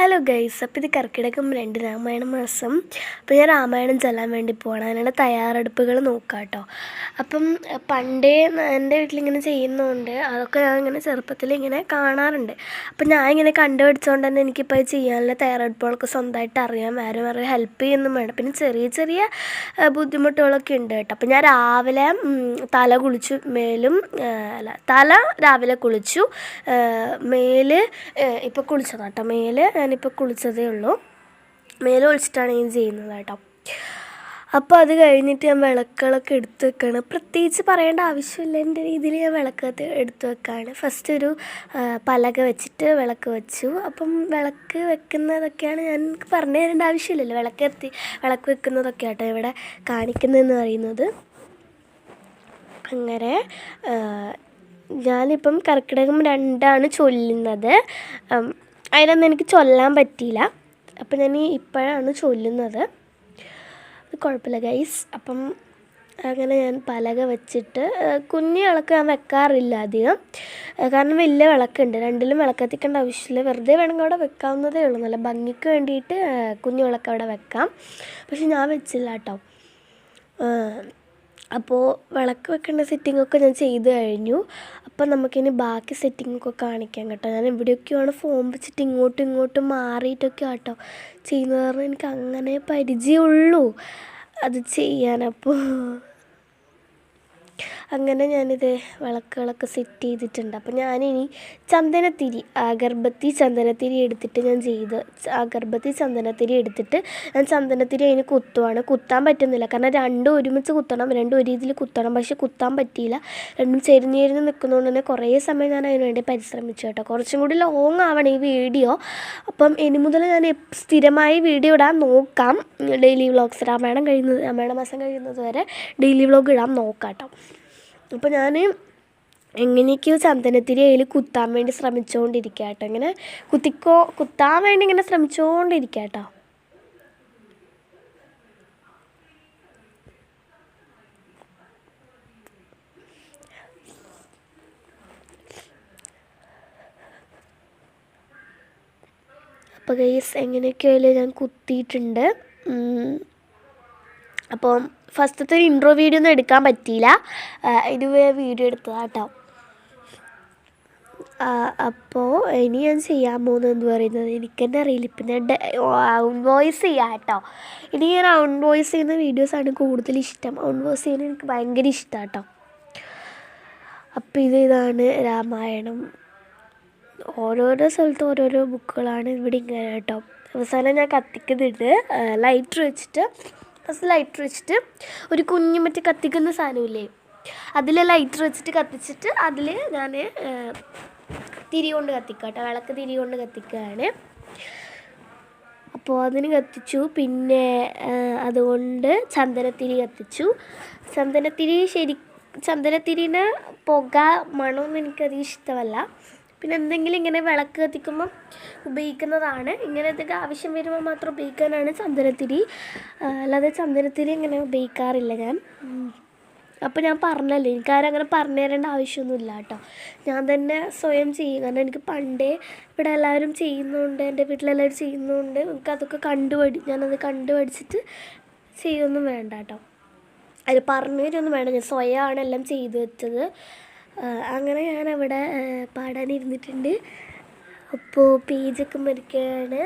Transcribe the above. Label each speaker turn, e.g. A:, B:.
A: Hello guys അപ്പോൾ ഇത് കർക്കിടകം രണ്ട് രാമായണ മാസം. അപ്പോൾ ഞാൻ രാമായണം ചെല്ലാൻ വേണ്ടി പോകണം അതിനുള്ള തയ്യാറെടുപ്പുകൾ നോക്കാം കേട്ടോ അപ്പം പണ്ടേ എന്റെ വീട്ടിലിങ്ങനെ ചെയ്യുന്നതുകൊണ്ട് അതൊക്കെ ഞാൻ ഇങ്ങനെ ചെറുപ്പത്തിൽ ഇങ്ങനെ കാണാറുണ്ട്. അപ്പം ഞാൻ ഇങ്ങനെ കണ്ടുപിടിച്ചുകൊണ്ട് തന്നെ എനിക്കിപ്പോൾ ചെയ്യാനുള്ള തയ്യാറെടുപ്പുകളൊക്കെ സ്വന്തമായിട്ട് അറിയാം വേറെ വേറെ ഹെൽപ്പ് ചെയ്യുന്നും വേണം പിന്നെ ചെറിയ ചെറിയ ബുദ്ധിമുട്ടുകളൊക്കെ ഉണ്ട് കേട്ടോ. അപ്പം ഞാൻ രാവിലെ തല കുളിച്ചു മേലും അല്ല തല രാവിലെ കുളിച്ചു മേൽ ഇപ്പോൾ കുളിച്ചതാണ് കേട്ടോ മേൽ ഞാനിപ്പോൾ കുളിച്ചതേ ഉള്ളൂ. മേലെ ഒളിച്ചിട്ടാണ് ഞാൻ ചെയ്യുന്നത് കേട്ടോ. അപ്പോൾ അത് കഴിഞ്ഞിട്ട് ഞാൻ വിളക്കുകളൊക്കെ എടുത്തു വെക്കുകയാണ് പ്രത്യേകിച്ച് പറയേണ്ട ആവശ്യമില്ല. എന്റെ രീതിയിൽ ഞാൻ വിളക്ക് എടുത്ത് വെക്കുകയാണ് ഫസ്റ്റ് ഒരു പലക വെച്ചിട്ട് വിളക്ക് വെച്ചു. അപ്പം വിളക്ക് വെക്കുന്നതൊക്കെയാണ് ഞാൻ പറഞ്ഞു തരേണ്ട ആവശ്യമില്ലല്ലോ. വിളക്ക് എത്തി വിളക്ക് വെക്കുന്നതൊക്കെ ആട്ടോ ഇവിടെ കാണിക്കുന്നതെന്ന് പറയുന്നത്. അങ്ങനെ ഞാനിപ്പം കർക്കിടകം രണ്ടാണ് ചൊല്ലുന്നത്. ഉം, അതിലൊന്നും എനിക്ക് ചൊല്ലാൻ പറ്റിയില്ല. അപ്പം ഞാൻ ഇപ്പോഴാണ് ചൊല്ലുന്നത്. അത് കുഴപ്പമില്ല ഗൈസ് അപ്പം അങ്ങനെ ഞാൻ പലക വെച്ചിട്ട് കുഞ്ഞു വിളക്ക് ഞാൻ വെക്കാറില്ല അധികം. കാരണം വലിയ വിളക്കുണ്ട്. രണ്ടിലും വിളക്കത്തിക്കേണ്ട ആവശ്യമില്ല. വെറുതെ വേണമെങ്കിൽ അവിടെ വെക്കാവുന്നതേ ഉള്ളൂ. നല്ല ഭംഗിക്ക് വേണ്ടിയിട്ട് കുഞ്ഞു വിളക്ക് അവിടെ വെക്കാം. പക്ഷെ ഞാൻ വെച്ചില്ല കേട്ടോ. അപ്പോൾ വിളക്ക് വെക്കേണ്ട ഒക്കെ ഞാൻ ചെയ്ത് കഴിഞ്ഞു. അപ്പം നമുക്കിനി ബാക്കി സെറ്റിങ്ങൊക്കെ കാണിക്കാം കേട്ടോ. ഞാൻ എവിടെയൊക്കെയാണ് ഫോം വെച്ചിട്ട് ഇങ്ങോട്ടും ഇങ്ങോട്ടും മാറിയിട്ടൊക്കെ ആട്ടോ ചെയ്യുന്നത് കാരണം എനിക്ക് അങ്ങനെ പരിചയമുള്ളൂ. അത് ചെയ്യാൻ അപ്പോൾ. അങ്ങനെ ഞാനിത് വിളക്കുകളൊക്കെ സെറ്റ് ചെയ്തിട്ടുണ്ട്. അപ്പോൾ ഞാനിനി ചന്ദനത്തിരി അഗർബത്തി ചന്ദനത്തിരി എടുത്തിട്ട് ഞാൻ ചെയ്ത് അഗർബത്തി ചന്ദനത്തിരി എടുത്തിട്ട് ഞാൻ ചന്ദനത്തിരി അതിന് കുത്തുവാണ്. കുത്താൻ പറ്റുന്നില്ല. കാരണം രണ്ടും ഒരുമിച്ച് കുത്തണം. രണ്ടും ഒരു രീതിയിൽ കുത്തണം. പക്ഷെ കുത്താൻ പറ്റിയില്ല. രണ്ടും ചെരിഞ്ഞ് നിൽക്കുന്നതുകൊണ്ട് തന്നെ കുറേ സമയം ഞാൻ അതിന് വേണ്ടി പരിശ്രമിച്ചു കേട്ടോ. കുറച്ചും കൂടി ലോങ് ആവണം ഈ വീഡിയോ അപ്പം ഇനി മുതൽ ഞാൻ സ്ഥിരമായി വീഡിയോ ഇടാൻ നോക്കാം. ഡെയിലി വ്ളോഗ്സ് രാമായണം കഴിയുന്നത് രാമായണ മാസം കഴിയുന്നത് വരെ ഡെയിലി വ്ളോഗ് ഇടാൻ നോക്കാം കേട്ടോ. അപ്പോൾ ഞാൻ എങ്ങനെയൊക്കെയോ ചന്ദനത്തിരി അതിൽ കുത്താൻ വേണ്ടി ശ്രമിച്ചുകൊണ്ടിരിക്കുക കേട്ടോ ഇങ്ങനെ കുത്തിക്കോ കുത്താൻ വേണ്ടി ഇങ്ങനെ ശ്രമിച്ചുകൊണ്ടിരിക്കുക കേട്ടോ അപ്പോൾ ഗൈസ് എങ്ങനെയൊക്കെയോ അതിൽ ഞാൻ കുത്തിയിട്ടുണ്ട്. അപ്പം ഫസ്റ്റത്തെ ഇൻട്രോ വീഡിയോ ഒന്നും എടുക്കാൻ പറ്റിയില്ല. ഇതുവരെ വീഡിയോ എടുത്തതാണ് കേട്ടോ അപ്പോൾ ഇനി ഞാൻ ചെയ്യാൻ പോകുന്നത് എന്ന് പറയുന്നത് എനിക്ക് തന്നെ അറിയില്ല ഇപ്പം ഞാൻ ഔൺ വോയിസ് ചെയ്യാം കേട്ടോ ഇനി ഞാൻ ഔൺ വോയിസ് ചെയ്യുന്ന വീഡിയോസാണ് കൂടുതൽ ഇഷ്ടം. ഔൺ വോയിസ് ചെയ്യുന്നത് എനിക്ക് ഭയങ്കര ഇഷ്ടമാണ് കേട്ടോ അപ്പോൾ ഇത് ഇതാണ് രാമായണം. ഓരോരോ സ്ഥലത്തും ഓരോരോ ബുക്കുകളാണ് ഇവിടെ ഇങ്ങനെ കേട്ടോ അവസാനം ഞാൻ കത്തിക്കുന്നുണ്ട്. ലൈറ്റർ വെച്ചിട്ട് ഫസ്റ്റ് ലൈറ്റർ വെച്ചിട്ട് ഒരു കുഞ്ഞു മറ്റേ കത്തിക്കുന്ന സാധനമില്ലേ? അതിൽ ലൈറ്റർ വെച്ചിട്ട് കത്തിച്ചിട്ട് അതിൽ ഞാൻ തിരി കൊണ്ട് കത്തിക്കുക കേട്ടോ. വിളക്ക് തിരി കൊണ്ട് കത്തിക്കുകയാണ്. അപ്പോൾ അതിന് കത്തിച്ചു. പിന്നെ അതുകൊണ്ട് ചന്ദനത്തിരി കത്തിച്ചു. ചന്ദനത്തിരി ശരി ചന്ദനത്തിരിന് പുക മണമൊന്നും എനിക്കധികം ഇഷ്ടമല്ല പിന്നെ എന്തെങ്കിലും ഇങ്ങനെ വിളക്ക് കത്തിക്കുമ്പം ഉപയോഗിക്കുന്നതാണ്. ഇങ്ങനത്തെയൊക്കെ ആവശ്യം വരുമ്പോൾ മാത്രം ഉപയോഗിക്കാനാണ് ചന്ദനത്തിരി. അല്ലാതെ ചന്ദനത്തിരി ഇങ്ങനെ ഉപയോഗിക്കാറില്ല ഞാൻ. അപ്പോൾ ഞാൻ പറഞ്ഞല്ലോ എനിക്കാരും അങ്ങനെ പറഞ്ഞു തരേണ്ട ആവശ്യമൊന്നുമില്ല കേട്ടോ. ഞാൻ തന്നെ സ്വയം ചെയ്യും. കാരണം എനിക്ക് പണ്ടേ ഇവിടെ എല്ലാവരും ചെയ്യുന്നുണ്ട് എന്റെ വീട്ടിലെല്ലാവരും ചെയ്യുന്നുണ്ട്. എനിക്ക് അതൊക്കെ കണ്ടുപഠി ഞാനത് കണ്ടുപഠിച്ചിട്ട് ചെയ്യൊന്നും വേണ്ട കേട്ടോ. അത് പറഞ്ഞു തരുമൊന്നും വേണ്ട. ഞാൻ സ്വയമാണ് എല്ലാം ചെയ്തു വെച്ചത്. അങ്ങനെ ഞാൻ അവിടെ പാടാനിരുന്നിട്ടുണ്ട്. അപ്പോൾ പേജൊക്കെ മരിക്കുകയാണ്